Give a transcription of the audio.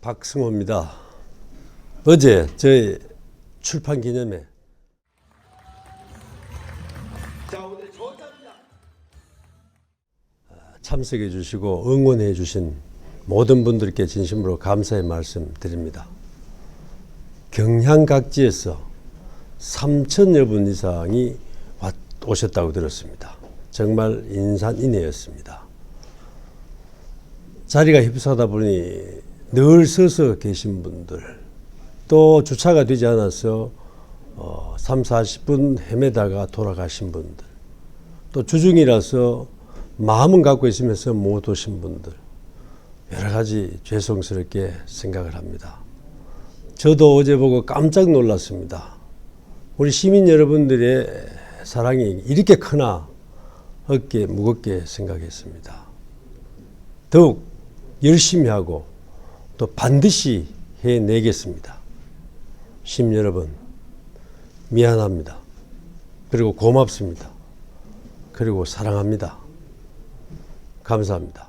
박승호입니다. 어제 저희 출판 기념회 참석해 주시고 응원해 주신 모든 분들께 진심으로 감사의 말씀 드립니다. 경향 각지에서 3천여 분 이상이 왔- 오셨다고 들었습니다. 정말 인산인해였습니다. 자리가 휩싸다 보니 늘 서서 계신 분들 또 주차가 되지 않아서 어, 3, 40분 헤매다가 돌아가신 분들 또 주중이라서 마음은 갖고 있으면서 못 오신 분들 여러 가지 죄송스럽게 생각을 합니다. 저도 어제 보고 깜짝 놀랐습니다. 우리 시민 여러분들의 사랑이 이렇게 크나 어깨 무겁게 생각했습니다. 더욱 열심히 하고 또 반드시 해내겠습니다. 심 여러분, 미안합니다. 그리고 고맙습니다. 그리고 사랑합니다. 감사합니다.